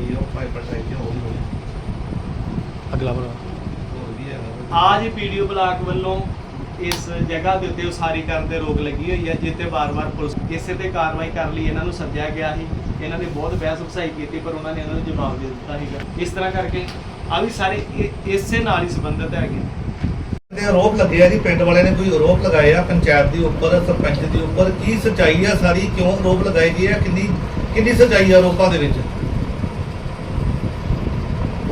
ਪਾਈ ਆ ਉਹ fibre type ਦੀ ਹੋ ਗਈ ਅਗਲਾ ਭਰਾ ਹੋਰ ਵੀ ਹੈਗਾ। ਆਜ ਪੀਡੀਓ ਬਲਾਕ ਵੱਲੋਂ ਇਸ ਜਗ੍ਹਾ ਦੇ ਉੱਤੇ ਉਸਾਰੀ ਕਰਨ ਤੇ ਰੋਕ ਲੱਗੀ ਹੋਈ ਹੈ ਜਿੱਤੇ ਵਾਰ-ਵਾਰ ਪੁਲਿਸ ਇਸੇ ਤੇ ਕਾਰਵਾਈ ਕਰ ਲਈ ਇਹਨਾਂ ਨੂੰ ਸੱਦਿਆ ਗਿਆ ਸੀ। ਇਹਨਾਂ ਨੇ ਬਹੁਤ ਬਹਿਸ ਉਪਸਾਈ ਕੀਤੀ ਪਰ ਉਹਨਾਂ ਨੇ ਇਹਨਾਂ ਨੂੰ ਜਵਾਬ ਦੇ ਦਿੱਤਾ ਸੀਗਾ। ਇਸ ਤਰ੍ਹਾਂ ਕਰਕੇ ਆ ਵੀ ਸਾਰੇ ਇ- ਇਸੇ ਨਾਲ ਹੀ ਸੰਬੰਧਿਤ ਹੈਗੇ ਤੇ ਆਰੋਪ ਲੱਗੇ ਆ ਜੀ ਪਿੰਡ ਵਾਲਿਆਂ ਨੇ ਕੋਈ ਆਰੋਪ ਲਗਾਏ ਆ ਪੰਚਾਇਤ ਦੇ ਉੱਪਰ ਸਰਪੰਚ ਦੇ ਉੱਪਰ। ਕੀ ਸੱਚਾਈ ਆ ਸਾਰੀ ਕਿਉਂ ਆਰੋਪ ਲਗਾਏ ਗਏ ਆ? ਕਿੰਨੀ ਕਿੰਨੀ ਸੱਚਾਈ ਆ ਆਰੋਪਾਂ ਦੇ ਵਿੱਚ?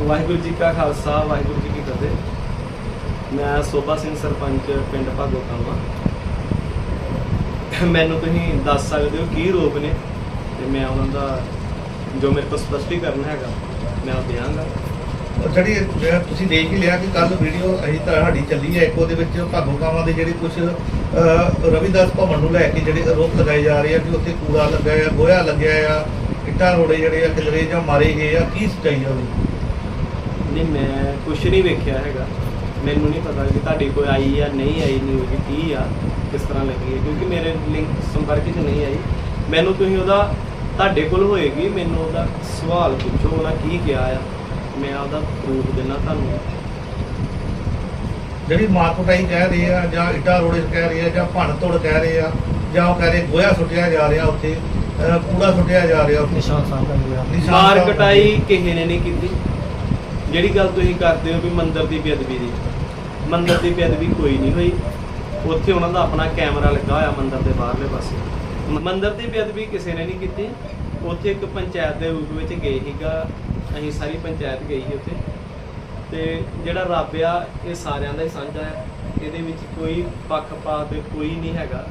ਵਾਹਿਗੁਰੂ ਜੀ ਕਾ ਖਾਲਸਾ, ਵਾਹਿਗੁਰੂ ਜੀ ਕੀ ਫਤਿਹ। ਮੈਂ ਸੋਭਾ ਸਿੰਘ ਸਰਪੰਚ ਪਿੰਡ ਭਾਗੋ ਕਾਮਾ ਮੈਨੂੰ ਤੁਸੀਂ ਦੱਸ ਸਕਦੇ ਹੋ ਕੀ ਰੋਪ ਨੇ ਤੇ ਮੈਂ ਉਹਨਾਂ ਦਾ ਜੋ ਮੇਰੇ ਕੋਲ ਸਪਸ਼ਟੀਕਰਨ ਹੈਗਾ, ਮੈਂ ਉਹ ਦਿਆਂਗਾ। ਉਹ ਜਿਹੜੀ ਜਿਹੜਾ ਤੁਸੀਂ ਦੇਖ ਹੀ ਲਿਆ ਕਿ ਕੱਲ ਵੀਡੀਓ ਅਸੀਂ ਤਾਂ ਸਾਡੀ ਚੱਲੀ ਹੈ, ਇੱਕ ਉਹਦੇ ਵਿੱਚ ਭਾਗੋ ਭਾਗੋਕਾਵਾਂ ਦੇ ਜਿਹੜੇ ਕੁਝ ਰਵਿਦਾਸ ਭਵਨ ਨੂੰ ਲੈ ਕੇ ਜਿਹੜੇ ਆਰੋਪ ਲਗਾਏ ਜਾ ਰਹੇ ਆ ਕਿ ਉੱਥੇ ਕੂੜਾ ਲੱਗਾ ਆ ਗੋਇਆ ਲੱਗਿਆ ਆ, ਇੱਟਾਂ ਰੋੜੇ ਜਿਹੜੇ ਆ, ਕਿਲਰੇ ਜਾਂ ਮਾਰੇ ਗਏ ਆ, ਕੀ ਸੱਚਾਈ ਆ ਉਹਦੀ? ਨਹੀਂ ਮੈਂ ਕੁਝ ਨਹੀਂ ਵੇਖਿਆ ਹੈਗਾ। ਮੈਨੂੰ ਨਹੀਂ ਪਤਾ ਕਿ ਤੁਹਾਡੀ ਕੋਈ ਆਈ ਜਾਂ ਨਹੀਂ ਆਈ ਨਿਊਜ਼ ਕੀ ਆ ਕਿਸ ਤਰ੍ਹਾਂ ਲੱਗੀ ਹੈ ਕਿਉਂਕਿ ਮੇਰੇ ਲਿੰਕ ਸੰਪਰਕ 'ਚ ਨਹੀਂ ਆਈ। ਮੈਨੂੰ ਤੁਸੀਂ ਉਹਦਾ ਤੁਹਾਡੇ ਕੋਲ ਹੋਏਗੀ ਮੈਨੂੰ ਉਹਦਾ ਸਵਾਲ ਪੁੱਛੋ ਉਹਨਾਂ ਕੀ ਕਿਹਾ ਆ। ਮੈਂ ਉਹਦਾ ਪ੍ਰੂਫ ਦੇਣਾ ਤੁਹਾਨੂੰ। ਜਿਹੜੀ ਮਾਰ ਕੁਟਾਈ ਕਹਿ ਰਹੇ ਆ ਜਾਂ ਇੱਟਾਂ ਰੋੜੇ ਕਹਿ ਰਹੇ ਆ ਜਾਂ ਭੰਨ ਤੋੜ ਕਹਿ ਰਹੇ ਆ ਜਾਂ ਉਹ ਕਹਿ ਰਹੇ ਗੋਇਆ ਸੁੱਟਿਆ ਜਾ ਰਿਹਾ ਉੱਥੇ ਕੂੜਾ ਸੁੱਟਿਆ ਜਾ ਰਿਹਾ ਉੱਥੇ। ਨਿਸ਼ਾਨ ਸਾਹਿਬ ਦਾ ਗਿਆ ਨਿਸ਼ਾਨ ਮਾਰ ਸਾਹਿਬ ਕਟਾਈ ਕਿਸੇ ਨੇ ਨਹੀਂ ਕੀਤੀ। ਜਿਹੜੀ ਗੱਲ ਤੁਸੀਂ ਕਰਦੇ ਹੋ ਵੀ ਮੰਦਰ ਦੀ ਬੇਅਦਬੀ ਦੀ, ਮੰਦਰ ਦੀ ਬੇਅਦਬੀ ਕੋਈ ਨਹੀਂ ਹੋਈ। ਉੱਥੇ ਉਹਨਾਂ ਦਾ ਆਪਣਾ ਕੈਮਰਾ ਲੱਗਾ ਹੋਇਆ ਮੰਦਰ ਦੇ ਬਾਹਰਲੇ ਪਾਸੇ। ਮੰਦਰ ਦੀ ਬੇਅਦਬੀ ਕਿਸੇ ਨੇ ਨਹੀਂ ਕੀਤੀ। ਉੱਥੇ ਇੱਕ ਪੰਚਾਇਤ ਦੇ ਰੂਪ ਵਿੱਚ ਗਏ ਸੀਗਾ। ਅਸੀਂ ਸਾਰੀ ਪੰਚਾਇਤ ਗਈ ਸੀ ਉੱਥੇ। ਤੇ ਜਿਹੜਾ ਰੱਬ ਆ, ਇਹ ਸਾਰਿਆਂ ਦਾ ਹੀ ਸਾਂਝਾ ਹੈ ਇਹਦੇ ਵਿੱਚ ਕੋਈ ਪੱਖਪਾਤ ਕੋਈ ਨਹੀਂ ਹੈਗਾ।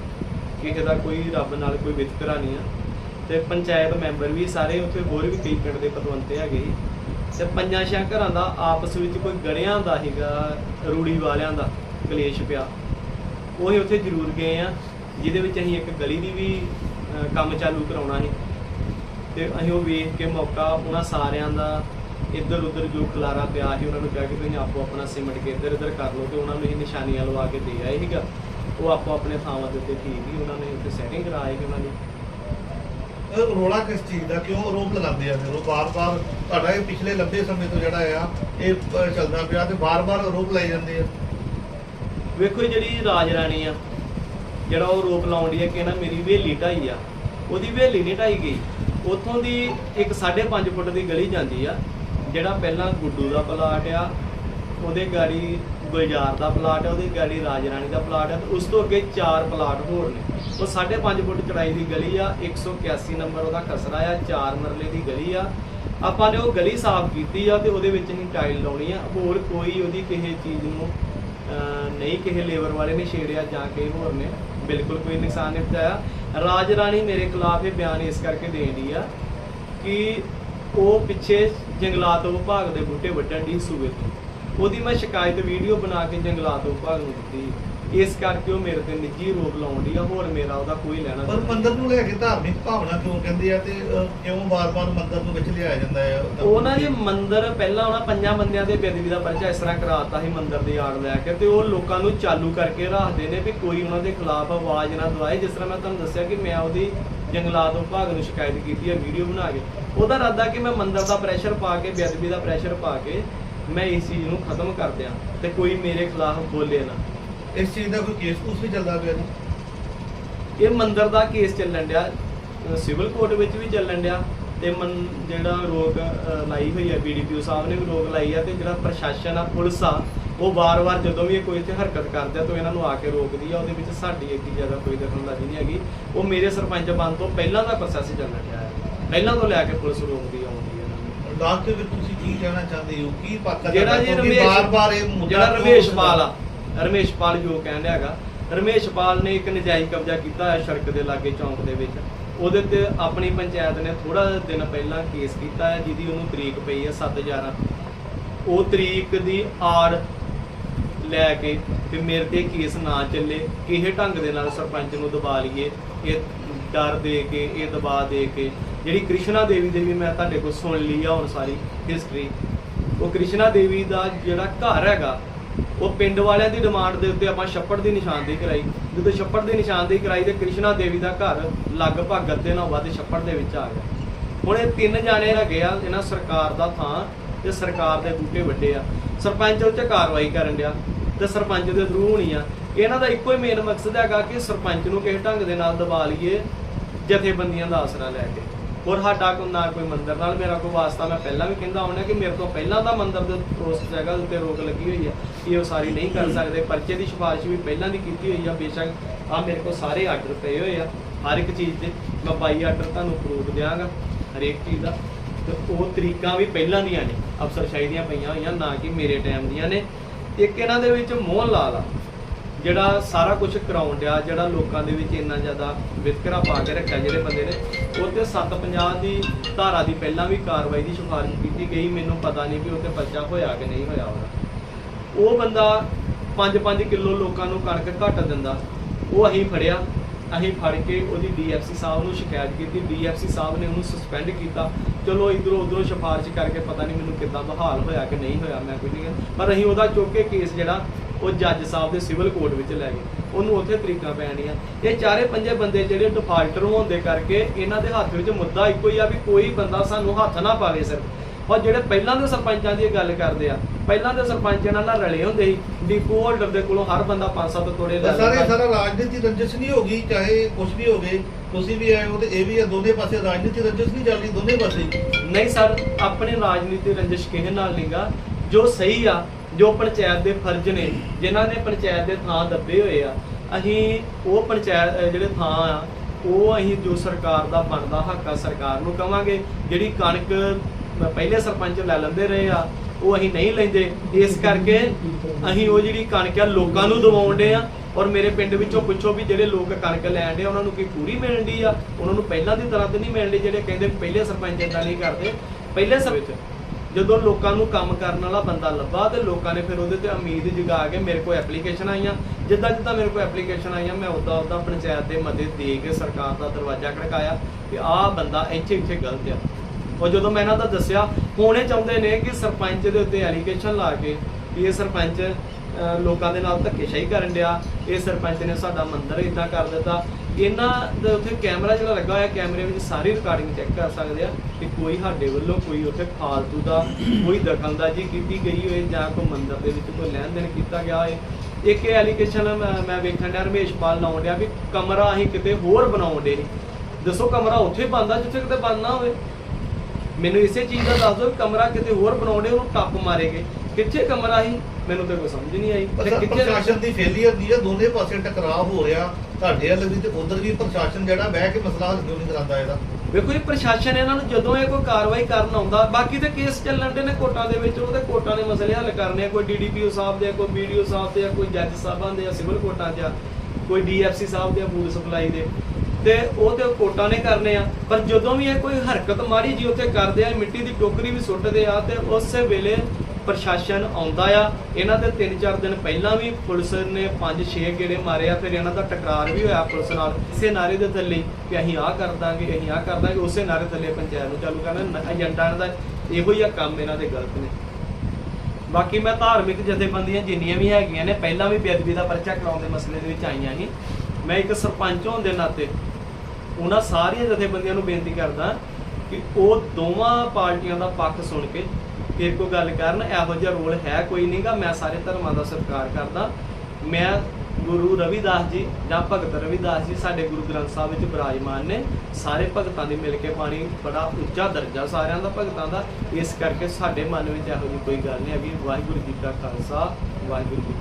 ਕਿਸੇ ਦਾ ਕੋਈ ਰੱਬ ਨਾਲ ਕੋਈ ਵਿਤਕਰਾ ਨਹੀਂ ਆ। ਤੇ ਪੰਚਾਇਤ ਮੈਂਬਰ ਵੀ ਸਾਰੇ ਉੱਥੇ ਹੋਰ ਵੀ ਕਈ ਪਿੰਡ ਦੇ ਪਤਵੰਤੇ ਹੈਗੇ ਤੇ ਪੰਜਾਂ ਛਿਆਂ ਘਰਾਂ ਦਾ ਆਪਸ ਵਿੱਚ ਕੋਈ ਗੜਿਆਂ ਦਾ ਹੈਗਾ ਰੂੜੀ ਵਾਲਿਆਂ ਦਾ ਕਲੇਸ਼ ਪਿਆ। ਉਹ ਉਹੀ ਉੱਥੇ ਜ਼ਰੂਰ ਗਏ ਆ, ਜਿਹਦੇ ਵਿੱਚ ਅਸੀਂ ਇੱਕ ਗਲੀ ਦੀ ਵੀ ਕੰਮ ਚਾਲੂ ਕਰਾਉਣਾ ਸੀ। ਤੇ ਅਸੀਂ ਉਹ ਵੇਖ ਕੇ ਮੌਕਾ, ਉਹਨਾਂ ਸਾਰਿਆਂ ਦਾ ਇੱਧਰ ਉੱਧਰ ਜੋ ਖਲਾਰਾ ਪਿਆ ਸੀ, ਉਹਨਾਂ ਨੂੰ ਕਿਹਾ ਕਿ ਤੁਸੀਂ ਆਪੋ ਆਪਣਾ ਸਿਮਟ ਕੇ ਇੱਧਰ ਇੱਧਰ ਕਰ ਲਓ ਤੇ ਉਹਨਾਂ ਨੂੰ ਇਹ ਨਿਸ਼ਾਨੀਆਂ ਲਵਾ ਕੇ ਦੇ ਆਏ ਸੀਗਾ। ਉਹ ਆਪੋ ਆਪਣੇ ਥਾਵਾਂ ਦੇ ਉੱਤੇ ਠੀਕ ਹੀ ਉਹਨਾਂ ਨੇ ਉੱਥੇ ਸੈਟਿੰਗ ਕਰਾਈ ਕਿ ਉਹਨਾਂ ਦੀ। ਰੋਲਾ ਕਿਸ ਚੀਜ਼ ਦਾ? ਕਿਉਂ ਆਰੋਪ ਲਗਾਉਂਦੇ ਆ ਫਿਰ ਉਹ? ਬਾਰ-ਬਾਰ ਤੁਹਾਡਾ ਇਹ ਪਿਛਲੇ ਲੰਬੇ ਸਮੇਂ ਤੋਂ ਜਿਹੜਾ ਆ, ਇਹ ਚੱਲਦਾ ਪਿਆ ਤੇ ਬਾਰ-ਬਾਰ ਆਰੋਪ ਲਾਏ ਜਾਂਦੇ ਆ। ਵੇਖੋ ਜਿਹੜੀ ਰਾਜ ਰਾਣੀ ਆ, ਜਿਹੜਾ ਉਹ ਰੋਪ ਲਾਉਂਦੀ ਹੈ ਕਿ ਨਾ ਮੇਰੀ ਹਵੇਲੀ ਢਾਈ ਆ। ਉਹਦੀ ਹਵੇਲੀ ਨਹੀਂ ਢਾਈ ਗਈ। ਉੱਥੋਂ ਦੀ ਇੱਕ 5.5 ਫੁੱਟ ਦੀ ਗਲੀ ਜਾਂਦੀ ਆ, ਜਿਹੜਾ ਪਹਿਲਾਂ ਗੁੱਡੂ ਦਾ ਪਲਾਟ ਆ, ਉਹਦੇ ਗਾੜੀ ਗੁਲਜ਼ਾਰ ਦਾ ਪਲਾਟ ਹੈ ਉਹਦੀ ਗਾੜੀ ਰਾਜ ਰਾਣੀ ਦਾ ਪਲਾਟ ਹੈ ਉਸ ਤੋਂ ਅੱਗੇ ਚਾਰ ਪਲਾਟ ਹੋਰ ਨੇ। ਉਹ 5.5 ਫੁੱਟ ਚੜਾਈ ਦੀ ਗਲੀ ਆ 181 ਨੰਬਰ ਉਹਦਾ ਖਸਰਾ ਆ, ਚਾਰ ਮਰਲੇ ਦੀ ਗਲੀ ਆ। ਆਪਾਂ ਨੇ ਉਹ ਗਲੀ ਸਾਫ਼ ਕੀਤੀ ਆ ਤੇ ਉਹਦੇ ਵਿੱਚ ਅਸੀਂ ਟਾਈਲ ਲਾਉਣੀ ਆ, ਹੋਰ ਕੋਈ ਉਹਦੀ ਕਿਸੇ ਚੀਜ਼ ਨੂੰ ਨਹੀਂ, ਕਿਸੇ ਲੇਬਰ ਵਾਲੇ ਨੇ ਛੇੜਿਆ ਜਾਂ ਕਿਸੇ ਹੋਰ ਨੇ, ਬਿਲਕੁਲ ਕੋਈ ਨੁਕਸਾਨ ਨਹੀਂ ਪਹੁੰਚਾਇਆ। ਰਾਜ ਰਾਣੀ ਮੇਰੇ ਖਿਲਾਫ ਇਹ ਬਿਆਨ ਇਸ ਕਰਕੇ ਦੇਣ ਦੀ ਆ ਕਿ ਉਹ ਪਿੱਛੇ ਜੰਗਲਾਤ ਵਿਭਾਗ ਦੇ ਬੂਟੇ ਵੱਢਣ ਦੀ ਸੂਬੇ ਤੋਂ। ਉਹਦੀ ਮੈਂ ਸ਼ਿਕਾਇਤ ਵੀਡੀਓ ਬਣਾ ਕੇ ਜੰਗਲਾਤ ਵਿਭਾਗ ਨੂੰ ਦਿੱਤੀ। ਇਸ ਕਰਕੇ ਉਹ ਮੇਰੇ ਤੇ ਨਿੱਜੀ ਰੋਪ ਲਾਉਣ ਦੀ ਆ ਹੋਰ ਮੇਰਾ ਉਹਦਾ ਕੋਈ ਲੈਣਾ ਪਰ। ਮੰਦਿਰ ਨੂੰ ਲੈ ਕੇ ਧਾਰਮਿਕ ਭਾਵਨਾ ਕਿਉਂ ਕਹਿੰਦੇ ਆ ਤੇ ਕਿਉਂ ਬਾਰ-ਬਾਰ ਮੰਦਿਰ ਨੂੰ ਵਿੱਚ ਲਿਆਇਆ ਜਾਂਦਾ ਹੈ ਉਹਨਾਂ ਦੇ ਮੰਦਿਰ ਪਹਿਲਾਂ ਉਹਨਾਂ ਪੰਜਾਂ ਬੰਦਿਆਂ ਦੇ ਬੇਦਬੀ ਦਾ ਪਰਚਾ ਇਸ ਤਰ੍ਹਾਂ ਕਰਾਤਾ ਸੀ ਮੰਦਿਰ ਦੀ ਆੜ ਲੈ ਕੇ ਤੇ ਉਹ ਲੋਕਾਂ ਨੂੰ ਚਾਲੂ ਕਰਕੇ ਰੱਖਦੇ ਨੇ ਵੀ ਕੋਈ ਉਹਨਾਂ ਦੇ ਖਿਲਾਫ ਆਵਾਜ਼ ਨਾ ਦਵਾਏ। ਜਿਸ ਤਰ੍ਹਾਂ ਮੈਂ ਤੁਹਾਨੂੰ ਦੱਸਿਆ ਕਿ ਮੈਂ ਉਹਦੀ ਜੰਗਲਾਤ ਵਿਭਾਗ ਨੂੰ ਸ਼ਿਕਾਇਤ ਕੀਤੀ ਹੈ ਵੀਡੀਓ ਬਣਾ ਕੇ। ਉਹਦਾ ਇਰਾਦਾ ਕਿ ਮੈਂ ਮੰਦਿਰ ਦਾ ਪ੍ਰੈਸ਼ਰ ਪਾ ਕੇ ਬੇਅਦਬੀ ਦਾ ਪ੍ਰੈਸ਼ਰ ਪਾ ਕੇ ਮੈਂ ਇਸ ਚੀਜ਼ ਨੂੰ ਖਤਮ ਕਰ ਦਿਆਂ ਤੇ ਕੋਈ ਮੇਰੇ ਖਿਲਾਫ ਬੋਲੇ ਨਾ। ਇਸ ਚੀਜ਼ ਦਾ ਕੋਈ ਕੇਸ ਕੂਸ ਵੀ ਚੱਲਦਾ ਪਿਆ ਜੀ? ਇਹ ਮੰਦਿਰ ਦਾ ਕੇਸ ਚੱਲਣ ਡਿਆ ਅ, ਸਿਵਲ ਕੋਰਟ ਵਿੱਚ ਵੀ ਚੱਲਣ ਡਿਆ ਤੇ ਮਨ ਜਿਹੜਾ ਰੋਕ ਅ, ਲਾਈ ਹੋਈ ਹੈ ਬੀਡੀਪੀਓ ਸਾਹਿਬ ਨੇ ਵੀ ਰੋਕ ਲਾਈ ਆ ਤੇ ਜਿਹੜਾ ਪ੍ਰਸ਼ਾਸਨ ਆ ਪੁਲਿਸ ਆ ਉਹ ਵਾਰ-ਵਾਰ ਜਦੋਂ ਵੀ ਇਹ ਕੋਈ ਇੱਥੇ ਹਰਕਤ ਕਰਦਾ ਤਾਂ ਇਹਨਾਂ ਨੂੰ ਆ ਕੇ ਰੋਕਦੀ ਆ ਉਹਦੇ ਵਿੱਚ ਸਾਡੀ ਇੱਡੀ ਜ਼ਿਆਦਾ ਕੋਈ ਦਖਲਅੰਦਾਜ਼ੀ ਨਹੀਂ ਹੈਗੀ। ਉਹ ਮੇਰੇ ਸਰਪੰਚ ਬਣ ਤੋਂ ਪਹਿਲਾਂ ਦਾ ਪ੍ਰੋਸੈਸ ਚੱਲਣ ਡਿਆ ਹੈ। ਪਹਿਲਾਂ ਤੋਂ ਲੈ ਕੇ ਪੁਲਿਸ ਰੋਕਦੀ ਆਉਂਦੀ ਅਰਦਾਸ ਦੇ ਵਿੱਚ ਤੁਸੀਂ ਕੀ ਕਹਿਣਾ ਚਾਹੁੰਦੇ ਹੋ ਕੀ ਪੱਕਾ ਜਿਹੜਾ ਜੀ ਰਮੇਸ਼ ਬਾਰ-ਬਾਰ ਇਹ ਮੁੱਦਾ ਜਿਹੜਾ ਰਮੇਸ਼ ਪਾਲ ਆ ਰਮੇਸ਼ ਪਾਲ ਜੋ ਕਹਿਣ ਹੈਗਾ ਰਮੇਸ਼ ਪਾਲ ਨੇ ਇੱਕ ਨਜਾਇਜ਼ ਕਬਜ਼ਾ ਕੀਤਾ ਹੈ ਸੜਕ ਦੇ ਲਾਗੇ ਚੌਂਕ ਦੇ ਵਿੱਚ। ਉਹਦੇ ਤੇ ਆਪਣੀ ਪੰਚਾਇਤ ਨੇ ਥੋੜਾ ਦਿਨ ਪਹਿਲਾਂ ਕੇਸ ਕੀਤਾ ਹੈ ਜਿਹਦੀ ਉਹਨੂੰ ਤਰੀਕ ਪਈ ਹੈ 7011 ਉਹ ਤਰੀਕ ਦੀ ਆੜ ਲੈ ਕੇ ਤੇ ਮੇਰੇ ਤੇ ਕੇਸ ਨਾ ਚੱਲੇ ਕਿਹੇ ਢੰਗ ਦੇ ਨਾਲ ਸਰਪੰਚ ਨੂੰ ਦਬਾ ਲਈਏ ਇਹ ਡਰ ਦੇ ਕੇ ਇਹ ਦਬਾ ਦੇ ਕੇ ਜਿਹੜੀ ਕ੍ਰਿਸ਼ਨਾ ਦੇਵੀ ਦੇ ਵੀ ਮੈਂ ਤੁਹਾਡੇ ਕੋਲ ਸੁਣ ਲਈ ਆ ਹੁਣ ਸਾਰੀ ਹਿਸਟਰੀ ਉਹ ਕ੍ਰਿਸ਼ਨਾ ਦੇਵੀ ਦਾ ਜਿਹੜਾ ਘਰ ਹੈਗਾ, ਉਹ ਪਿੰਡ ਵਾਲਿਆਂ ਦੀ ਡਿਮਾਂਡ ਦੇ ਉੱਤੇ ਆਪਾਂ ਛੱਪੜ ਦੀ ਨਿਸ਼ਾਨਦੇਹੀ ਕਰਾਈ। ਜਦੋਂ ਛੱਪੜ ਦੀ ਨਿਸ਼ਾਨਦੇਹੀ ਕਰਾਈ ਤੇ ਕ੍ਰਿਸ਼ਨਾ ਦੇਵੀ ਦਾ ਘਰ ਲਗਭਗ ਅੱਧੇ ਨਾਲ ਵੱਧ ਛੱਪੜ ਦੇ ਵਿੱਚ ਆ ਗਿਆ। ਹੁਣ ਇਹ ਤਿੰਨ ਜਾਣੇ ਹੈਗੇ ਆ, ਇਹਨਾਂ ਸਰਕਾਰ ਦਾ ਥਾਂ ਤੇ ਸਰਕਾਰ ਦੇ ਬੂਟੇ ਵੱਡੇ ਆ। ਸਰਪੰਚ ਉੱਤੇ ਕਾਰਵਾਈ ਕਰਨ ਡਿਆ ਤੇ ਸਰਪੰਚ ਦੇ ਥਰੂ ਹੋਣੀ ਆ। ਇਹਨਾਂ ਦਾ ਇੱਕੋ ਹੀ ਮੇਨ ਮਕਸਦ ਹੈਗਾ ਕਿ ਸਰਪੰਚ ਨੂੰ ਕਿਸੇ ਢੰਗ ਦੇ ਨਾਲ ਦਬਾ ਲਈਏ, ਜਥੇਬੰਦੀਆਂ ਦਾ ਆਸਰਾ ਲੈ ਕੇ। ਹੋਰ ਸਾਡਾ ਕੋਈ ਨਾ ਕੋਈ ਮੰਦਰ ਨਾਲ ਮੇਰਾ ਕੋਈ ਵਾਸਤਾ ਮੈਂ ਪਹਿਲਾਂ ਵੀ ਕਹਿੰਦਾ ਹੁੰਦਾ ਕਿ ਮੇਰੇ ਤੋਂ ਪਹਿਲਾਂ ਦਾ ਮੰਦਰ ਦੇ ਉਸ ਜਗ੍ਹਾ ਦੇ ਉੱਤੇ ਰੋਕ ਲੱਗੀ ਹੋਈ ਆ ਕਿ ਉਹ ਸਾਰੀ ਨਹੀਂ ਕਰ ਸਕਦੇ। ਪਰਚੇ ਦੀ ਸਿਫਾਰਿਸ਼ ਵੀ ਪਹਿਲਾਂ ਦੀ ਕੀਤੀ ਹੋਈ ਆ ਬੇਸ਼ੱਕ ਆ ਮੇਰੇ ਕੋਲ ਸਾਰੇ ਆਰਡਰ ਪਏ ਹੋਏ ਆ ਹਰ ਇੱਕ ਚੀਜ਼ ਦੇ। ਮੈਂ 22 ਆਰਡਰ ਤੁਹਾਨੂੰ ਪ੍ਰੂਫ ਦਿਆਂਗਾ ਹਰੇਕ ਚੀਜ਼ ਦਾ। ਤੇ ਉਹ ਤਰੀਕਾਂ ਵੀ ਪਹਿਲਾਂ ਦੀਆਂ ਨੇ ਅਫਸਰਸ਼ਾਹੀ ਦੀਆਂ ਪਈਆਂ ਹੋਈਆਂ ਨਾ ਕਿ ਮੇਰੇ ਟਾਈਮ ਦੀਆਂ ਨੇ। ਇੱਕ ਇਹਨਾਂ ਦੇ ਵਿੱਚ ਮੋਹਨ ਲਾਲ ਆ। ਜਿਹੜਾ ਸਾਰਾ ਕੁਝ ਕਰਾਉਣ ਡਿਆ, ਜਿਹੜਾ ਲੋਕਾਂ ਦੇ ਵਿੱਚ ਇੰਨਾ ਜ਼ਿਆਦਾ ਵਿਤਕਰਾ ਪਾ ਕੇ ਰੱਖਿਆ ਜਿਹੜੇ ਬੰਦੇ ਨੇ, ਉਹ ਤੇ 750 ਦੀ ਧਾਰਾ ਦੀ ਪਹਿਲਾਂ ਵੀ ਕਾਰਵਾਈ ਦੀ ਸਿਫਾਰਿਸ਼ ਕੀਤੀ ਗਈ, ਮੈਨੂੰ ਪਤਾ ਨਹੀਂ ਕਿ ਉਹ ਤੇ ਪਰਚਾ ਹੋਇਆ ਕਿ ਨਹੀਂ ਹੋਇਆ ਉਹਦਾ। ਉਹ ਬੰਦਾ 5-5 ਕਿਲੋ ਲੋਕਾਂ ਨੂੰ ਕਣਕ ਘੱਟ ਦਿੰਦਾ। ਉਹ ਅਸੀਂ ਫੜਿਆ, ਅਸੀਂ ਫੜ ਕੇ ਉਹਦੀ ਡੀਐਫਸੀ ਸਾਹਿਬ ਨੂੰ ਸ਼ਿਕਾਇਤ ਕੀਤੀ ਡੀਐਫਸੀ ਸਾਹਿਬ ਨੇ ਉਹਨੂੰ ਸਸਪੈਂਡ ਕੀਤਾ। ਚਲੋ ਇਧਰੋਂ ਉਧਰੋਂ ਸਿਫਾਰਿਸ਼ ਕਰਕੇ ਪਤਾ ਨਹੀਂ ਮੈਨੂੰ ਕਿੱਦਾਂ ਬਹਾਲ ਹੋਇਆ ਕਿ ਨਹੀਂ ਹੋਇਆ, ਮੈਂ ਕੋਈ ਨਹੀਂ ਪਰ ਅਸੀਂ ਉਹਦਾ ਚੁੱਕ ਕੇ ਕੇਸ ਜਿਹੜਾ ਉਹ ਜੱਜ ਸਾਹਿਬ ਦੇ ਸਿਵਲ ਕੋਰਟ ਵਿੱਚ ਲੈ ਗਏ ਉਹਨੂੰ ਉੱਥੇ ਤਰੀਕਾਂ ਪੈਣੀਆਂ ਇਹ ਚਾਰੇ ਪੰਜੇ ਬੰਦੇ ਜਿਹੜੇ ਡਿਫਾਲਟਰ ਹੋਣ ਦੇ ਕਰਕੇ ਇਹਨਾਂ ਦੇ ਹੱਥ ਵਿੱਚ ਮੁੱਦਾ ਇੱਕੋ ਹੀ ਆ ਵੀ ਕੋਈ ਬੰਦਾ ਸਾਨੂੰ ਹੱਥ ਨਾ ਪਾਵੇ ਸਿਰਫ ਔਰ ਜਿਹੜੇ ਪਹਿਲਾਂ ਦੇ ਸਰਪੰਚਾਂ ਦੀ ਗੱਲ ਕਰਦੇ ਆ ਪਹਿਲਾਂ ਦੇ ਸਰਪੰਚ ਇਹਨਾਂ ਨਾਲ ਰਲੇ ਹੁੰਦੇ ਸੀ ਡਿਪੂ ਹੋਲਡਰ ਦੇ ਕੋਲੋਂ ਹਰ ਬੰਦਾ 5-7 ਤੋੜੇ ਲੈ ਸਾਰੇ। ਸਾਰਾ ਰਾਜਨੀਤੀ ਰੰਜਿਸ਼ ਨਹੀਂ ਹੋਗੀ ਚਾਹੇ ਕੁਝ ਵੀ ਹੋਵੇ ਤੁਸੀਂ ਵੀ ਆਏ ਹੋ ਤੇ ਇਹ ਵੀ ਆ ਦੋਨੇ ਪਾਸੇ ਰਾਜਨੀਤੀ ਰੰਜਿਸ਼ ਨਹੀਂ ਚੱਲਦੀ ਦੋਨੇ ਪਾਸੇ ਹੀ। ਨਹੀਂ ਸਰ ਆਪਣੇ ਰਾਜਨੀਤੀ ਰੰਜਿਸ਼ ਕਿਸੇ ਨਾਲ ਨਹੀਂਗਾ ਜੋ ਸਹੀ ਆ, ਜੋ ਪੰਚਾਇਤ ਦੇ ਫਰਜ਼ ਨੇ, ਜਿਨ੍ਹਾਂ ਨੇ ਪੰਚਾਇਤ ਦੇ ਥਾਂ ਦੱਬੇ ਹੋਏ ਆ, ਅਸੀਂ ਉਹ ਪੰਚਾਇਤ ਜਿਹੜੇ ਥਾਂ ਆ, ਉਹ ਅਸੀਂ ਜੋ ਸਰਕਾਰ ਦਾ ਬਣਦਾ ਹੱਕ ਆ, ਸਰਕਾਰ ਨੂੰ ਕਵਾਂਗੇ। ਜਿਹੜੀ ਕਣਕ ਪਹਿਲੇ ਸਰਪੰਚ ਲੈ ਲੈਂਦੇ ਰਹੇ ਆ, ਉਹ ਅਸੀਂ ਨਹੀਂ ਲੈਂਦੇ। ਇਸ ਕਰਕੇ ਅਸੀਂ ਉਹ ਜਿਹੜੀ ਕਣਕ ਆ, ਲੋਕਾਂ ਨੂੰ ਦਿਵਾਉਂਦੇ ਆ। ਔਰ ਮੇਰੇ ਪਿੰਡ ਵਿੱਚੋਂ ਪੁੱਛੋ ਵੀ ਜਿਹੜੇ ਲੋਕ ਕਣਕ ਲੈਣ ਦੇ ਉਹਨਾਂ ਨੂੰ ਕੀ ਪੂਰੀ ਮਿਲਣੀ ਆ? ਉਹਨਾਂ ਨੂੰ ਪਹਿਲਾਂ ਦੀ ਤਰ੍ਹਾਂ ਤੇ ਨਹੀਂ ਮਿਲਣ ਜਿਹੜੇ ਕਹਿੰਦੇ ਪਹਿਲੇ ਸਰਪੰਚ ਏਦਾਂ ਨਹੀਂ ਕਰਦੇ। ਪਹਿਲੇ ਸਭ ਵਿੱਚ ਜਦੋਂ ਲੋਕਾਂ ਨੂੰ ਕੰਮ ਕਰਨ ਵਾਲਾ ਬੰਦਾ ਲੱਭਾ ਤੇ ਲੋਕਾਂ ਨੇ ਫਿਰ ਉਹਦੇ ਤੇ ਉਮੀਦ ਜਗਾ ਕੇ ਮੇਰੇ ਕੋਲ ਐਪਲੀਕੇਸ਼ਨ ਆਈਆਂ। ਜਿੱਦਾਂ ਜਿੱਦਾਂ ਮੇਰੇ ਕੋਲ ਐਪਲੀਕੇਸ਼ਨ ਆਈਆਂ, ਮੈਂ ਉਦਾਂ ਉਦਾਂ ਪੰਚਾਇਤ ਦੇ ਮਤੇ ਦੇ ਕੇ ਸਰਕਾਰ ਦਾ ਦਰਵਾਜ਼ਾ ਖੜਕਾਇਆ ਕਿ ਆਹ ਬੰਦਾ ਇੱਥੇ ਇੱਥੇ ਗਲਤ ਆ। ਉਹ ਜਦੋਂ ਮੈਂ ਇਹਨਾਂ ਦਾ ਦੱਸਿਆ, ਹੁਣ ਇਹ ਚਾਹੁੰਦੇ ਨੇ ਕਿ ਸਰਪੰਚ ਦੇ ਉੱਤੇ ਐਲੀਗੇਸ਼ਨ ਲਾ ਕੇ ਇਹ ਸਰਪੰਚ ਲੋਕਾਂ ਦੇ ਨਾਲ ਧੱਕੇਸ਼ਾਹੀ ਕਰਨ ਡਿਆ। ਇਹ ਸਰਪੰਚ ਨੇ ਸਾਡਾ ਮੰਦਰ ਇਦਾਂ ਕਰ ਦਿੱਤਾ। ਇਹਨਾਂ ਦੇ ਉੱਥੇ ਕੈਮਰਾ ਜਿਹੜਾ ਲੱਗਾ ਹੋਇਆ, ਕੈਮਰੇ ਵਿੱਚ ਸਾਰੀ ਰਿਕਾਰਡਿੰਗ ਚੈੱਕ ਕਰ ਸਕਦੇ ਆ ਕਿ ਕੋਈ ਸਾਡੇ ਵੱਲੋਂ ਕੋਈ ਉੱਥੇ ਫਾਲਤੂ ਦਾ ਕੋਈ ਦਖਲਅੰਦਾਜ਼ੀ ਕੀਤੀ ਗਈ ਹੋਏ ਜਾਂ ਕੋਈ ਮੰਦਰ ਦੇ ਵਿੱਚ ਕੋਈ ਲੈਣ ਦੇਣ ਕੀਤਾ ਗਿਆ ਹੋਏ। ਇੱਕ ਇਹ ਐਲੀਗੇਸ਼ਨ ਮੈਂ ਵੇਖਣ ਡਿਆ ਰਮੇਸ਼ ਪਾਲ ਲਾਉਣ ਡਿਆ ਵੀ ਕਮਰਾ ਅਸੀਂ ਕਿਤੇ ਹੋਰ ਬਣਾਉਣ ਡੇ ਦੱਸੋ ਕਮਰਾ ਉੱਥੇ ਬੰਦਾ ਜਿੱਥੇ ਕਿਤੇ ਬੰਦ ਨਾ ਹੋਵੇ। ਮੈਨੂੰ ਇਸੇ ਚੀਜ਼ ਦਾ ਦੱਸ ਦਿਓ ਕਮਰਾ ਕਿਤੇ ਹੋਰ ਬਣਾਉਣੇ ਉਹਨੂੰ ਟੱਪ ਮਾਰੇਗੇ। ਕਿੱਥੇ ਕਮਰਾ ਸੀ? ਮੈਨੂੰ ਤਾਂ ਕੋਈ ਸਮਝ ਨਹੀਂ ਆਈ। ਤੇ ਕਿੱਥੇ ਪ੍ਰਸ਼ਾਸਨ ਦੀ ਫੇਲੀਅਰ ਦੀ ਹੈ ਦੋਨੇ ਪਾਸੇ ਟਕਰਾਅ ਹੋ ਰਿਹਾ ਤੁਹਾਡੇ ਵੱਲ ਵੀ ਤੇ ਉਧਰ ਵੀ ਪ੍ਰਸ਼ਾਸਨ ਜਿਹੜਾ ਬਹਿ ਕੇ ਮਸਲਾ ਹੱਲ ਕਿਉਂ ਨਹੀਂ ਕਰਾਂਦਾ ਇਹਦਾ? ਵੇਖੋ ਇਹ ਪ੍ਰਸ਼ਾਸਨ ਇਹਨਾਂ ਨੂੰ ਜਦੋਂ ਇਹ ਕੋਈ ਕਾਰਵਾਈ ਕਰਨ ਆਉਂਦਾ ਬਾਕੀ ਤੇ ਕੇਸ ਚੱਲਣ ਦੇ ਨੇ ਕੋਰਟਾਂ ਦੇ ਵਿੱਚ ਉਹਦੇ ਕੋਰਟਾਂ ਦੇ ਮਸਲੇ ਹੱਲ ਕਰਨੇ ਆ। ਕੋਈ ਡੀਡੀਪੀਓ ਸਾਹਿਬ ਦੇ ਆ, ਕੋਈ ਵੀਡੀਓ ਸਾਹਿਬ ਦੇ ਆ, ਕੋਈ ਜੱਜ ਸਾਹਿਬਾਂ ਦੇ ਆ ਸਿਵਲ ਕੋਰਟਾਂ 'ਚ ਆ, ਕੋਈ ਡੀਐਫਸੀ ਸਾਹਿਬ ਦੇ ਆ, ਫੂਡ ਸਪਲਾਈ ਦੇ। ਤੇ ਉਹ ਤੇ ਕੋਟਾਂ ਨੇ ਕਰਨੇ ਆ। ਪਰ ਜਦੋਂ ਵੀ ਇਹ ਕੋਈ ਹਰਕਤ ਮਾੜੀ ਜੀ ਉੱਥੇ ਕਰਦੇ ਆ, ਮਿੱਟੀ ਦੀ ਟੋਕਰੀ ਵੀ ਸੁੱਟਦੇ ਆ ਤੇ ਉਸੇ ਵੇਲੇ ਪ੍ਰਸ਼ਾਸਨ ਆਉਂਦਾ ਆ। ਇਹਨਾਂ ਦੇ 3-4 ਦਿਨ ਪਹਿਲਾਂ ਵੀ ਪੁਲਿਸ ਨੇ 5-6 ਗੇੜੇ ਮਾਰੇ ਆ, ਫਿਰ ਇਹਨਾਂ ਦਾ ਟਕਰਾਰ ਵੀ ਹੋਇਆ ਪੁਲਿਸ ਨਾਲ। ਇਸੇ ਨਾਰੇ ਦੇ ਥੱਲੇ ਕਿ ਅਸੀਂ ਆਹ ਕਰ ਦਾਂਗੇ, ਅਸੀਂ ਆਹ ਕਰ ਦਾਂਗੇ, ਉਸੇ ਨਾਰੇ ਥੱਲੇ ਪੰਚਾਇਤ ਨੂੰ ਚਾਲੂ ਕਰਨਾ। ਏਜੰਡਾ ਦਾ ਇਹੋ ਹੀ ਆ ਕੰਮ ਇਹਨਾਂ ਦੇ ਗਲਤ ਨੇ। ਬਾਕੀ ਮੈਂ ਧਾਰਮਿਕ ਜਥੇਬੰਦੀਆਂ ਜਿੰਨੀਆਂ ਵੀ ਹੈਗੀਆਂ ਨੇ, ਪਹਿਲਾਂ ਵੀ ਬੇਅਦਬੀ ਦਾ ਪਰਚਾ ਕਰਾਉਣ ਦੇ ਮਸਲੇ ਦੇ ਵਿੱਚ ਆਈਆਂ ਸੀ। ਮੈਂ ਇੱਕ ਸਰਪੰਚ ਹੋਣ ਦੇ ਨਾਤੇ ਉਹਨਾਂ ਸਾਰੀਆਂ ਜਥੇਬੰਦੀਆਂ ਨੂੰ ਬੇਨਤੀ ਕਰਦਾ ਕਿ ਉਹ ਦੋਵਾਂ ਪਾਰਟੀਆਂ ਦਾ ਪੱਖ ਸੁਣ ਕੇ ਫਿਰ ਕੋਈ ਗੱਲ ਕਰਨ, ਇਹੋ ਜਿਹਾ ਰੋਲ ਹੈ ਕੋਈ ਨਹੀਂਗਾ, ਮੈਂ ਸਾਰੇ ਧਰਮਾਂ ਦਾ ਸਤਿਕਾਰ ਕਰਦਾ। ਮੈਂ ਗੁਰੂ ਰਵਿਦਾਸ ਜੀ ਜਾਂ ਭਗਤ ਰਵਿਦਾਸ ਜੀ ਸਾਡੇ ਗੁਰੂ ਗ੍ਰੰਥ ਸਾਹਿਬ ਵਿੱਚ ਬਿਰਾਜਮਾਨ ਨੇ। ਸਾਰੇ ਭਗਤਾਂ ਦੀ ਮਿਲ ਕੇ ਪਾਣੀ ਬੜਾ ਉੱਚਾ ਦਰਜਾ ਸਾਰਿਆਂ ਦਾ, ਭਗਤਾਂ ਦਾ। ਇਸ ਕਰਕੇ ਸਾਡੇ ਮਨ ਵਿੱਚ ਇਹੋ ਜਿਹੀ ਕੋਈ ਗੱਲ ਨਹੀਂ ਹੈਗੀ। ਵਾਹਿਗੁਰੂ ਜੀ ਕਾ ਖਾਲਸਾ, ਵਾਹਿਗੁਰੂ ਜੀ